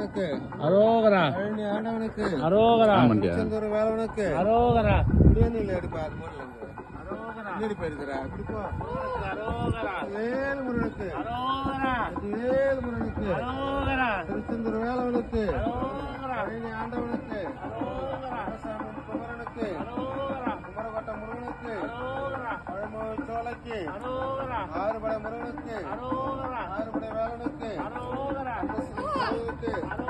ஆண்டவனுக்கு அரோகரா. பழனி ஆண்டவனுக்கு. அரோகரா. திருச்செந்தூர் வேலவனுக்கு. அரோகரா. இப்படியே இல்லை எடுப்பா அது போடல அரோகரா. முன்னாடி போயிருக்கிறா. அரோகரா வேல் முருகனுக்கு அரோகரா. வேல் முருகனுக்கு அரோகரா. திருச்செந்தூர் வேலவனுக்கு. அரோகரா. பழனி ஆண்டவனுக்கு. அரோகரா. குமரனுக்கு. அரோகரா. குமரகோட்ட முருகனுக்கு. அரோகரா. பழமொழி சோலைக்கு. அரோகரா. ஆறுபடை முருகனுக்கு. அரோகரா. ஆறுபடை வேலனுக்கு. அரோகரா. I don't know.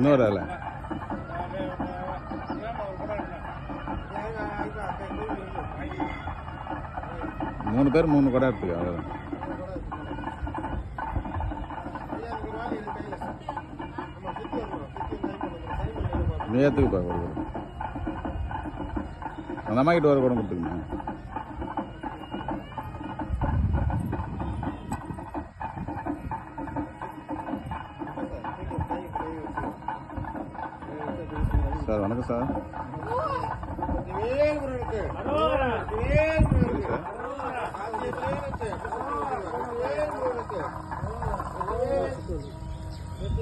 இன்னொரு ஆளை. மூணு பேர் மூணு குடம் எடுத்துக்க அவ்வளோதான் நேற்றுக்கு பார்க்க ஒரு குடம் அந்த அம்மா கிட்ட ஒரு குடம் கொடுத்துக்கணும் சார் வணக்கம் சார்.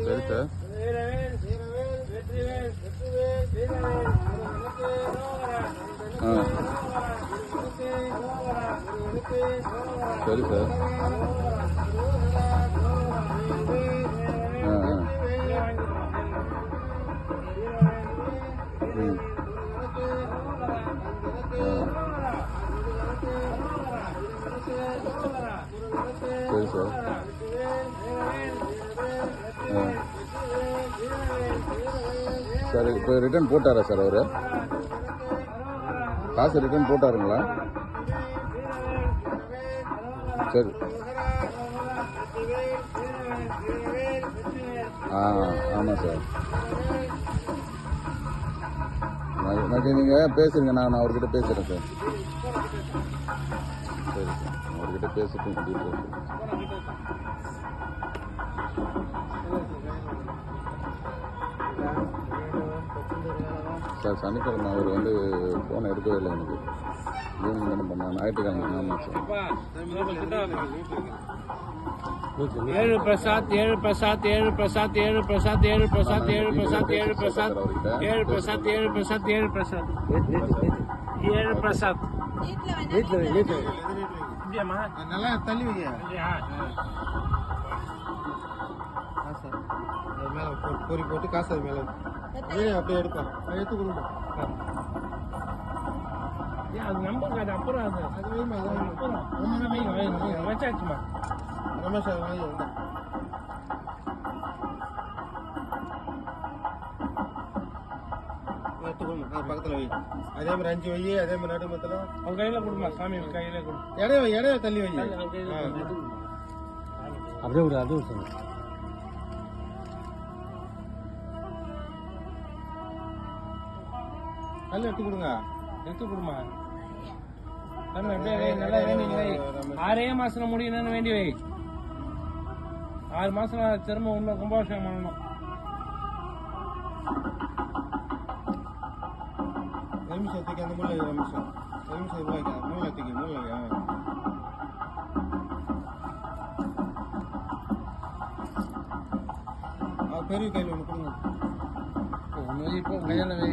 சரி சார். ஆ. சரி சார். இப்போ ரிட்டர்ன் போட்டாரா சார் அவர்? காசு ரிட்டர்ன் போட்டாருங்களா? சரி. ஆ ஆமாம் சார் எனக்கு நீங்கள் பேசுங்க நான் அவர்கிட்ட பேசுகிறேன் சார் சரி சார் அவர்கிட்ட பேசிட்டு டீட்டெயில் சார் சனிக்கிழமை அவர் வந்து ஃபோனை எடுக்கவே இல்லை எனக்கு. ஈவினிங் தானே பண்ணாங்க ஞாயிற்றுக்கிழமை ஆமாம் சார். ஏழு பிரசாத் ஏழு பிரசாத் ஏழு பிரசாத் ஏழு பிரசாத் ஏழு பிரசாத் ஏழு பிரசாத் ஏழு பிரசாத் ஏழு பிரசாத் ஏழு பிரசாத் ஏழு பிரசாத். ஏழு பிரசாத். வீட்டுல வீட்டுல இப்படியாம்மா நல்லா தள்ளி வைங்க. அது மேலே பொறி போட்டு காசு அது மேலே அப்படியே அது எடுத்து கொடுங்க அது நம்பர் கார்டு அப்புறம் அது. அது வைமா அது அப்புறம் ஒண்ணுமே வைங்க, வைங்க. வச்சாச்சுமா? ரமேஷ் அது வாங்கி அது பக்கத்தில் வை. அதே மாதிரி அஞ்சு வை அதே மாதிரி நடு மத்தலாம் அவன் கையில கொடுமா சாமி கையில கொடு. இடைய வை இடைய தள்ளி வை. அப்படியே விடு அப்படியே விடு கல் எடுத்து கொடுங்க. எடுத்து கொடுமா. நல்லா வேண்டி வை. ஆறே மாசம் முடியணும்னு வேண்டி வை. ஆறு மாசம் திரும்ப இன்னும் கும்பாபிஷேகம் பண்ணணும். நிமிஷத்துக்கு அந்த முள்ள நிமிஷம் நிமிஷம் ரூபாய்க்கு மூலத்துக்கு மூலையா பெரிய கையில் ஒன்று கொடுங்க. இப்போ கையில வை.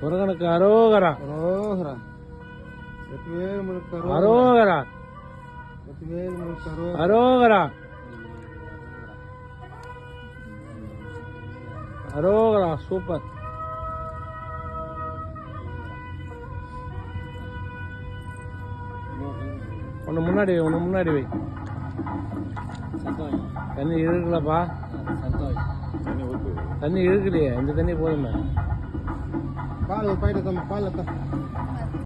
முருகனுக்கு அரோகரா. அரோகரா. வெற்றிவேல் முழுக்க அரோகரா. வெற்றிவேல் முழுக்க அரோகரா. அரோகரா. சூப்பர். ஒன்று முன்னாடி வை ஒன்று முன்னாடி வை. தண்ணி இழுக்கலப்பா தண்ணி இழுக்கலையே இந்த தண்ணி போதுமே. पाल पाहिजे पाहिलं तर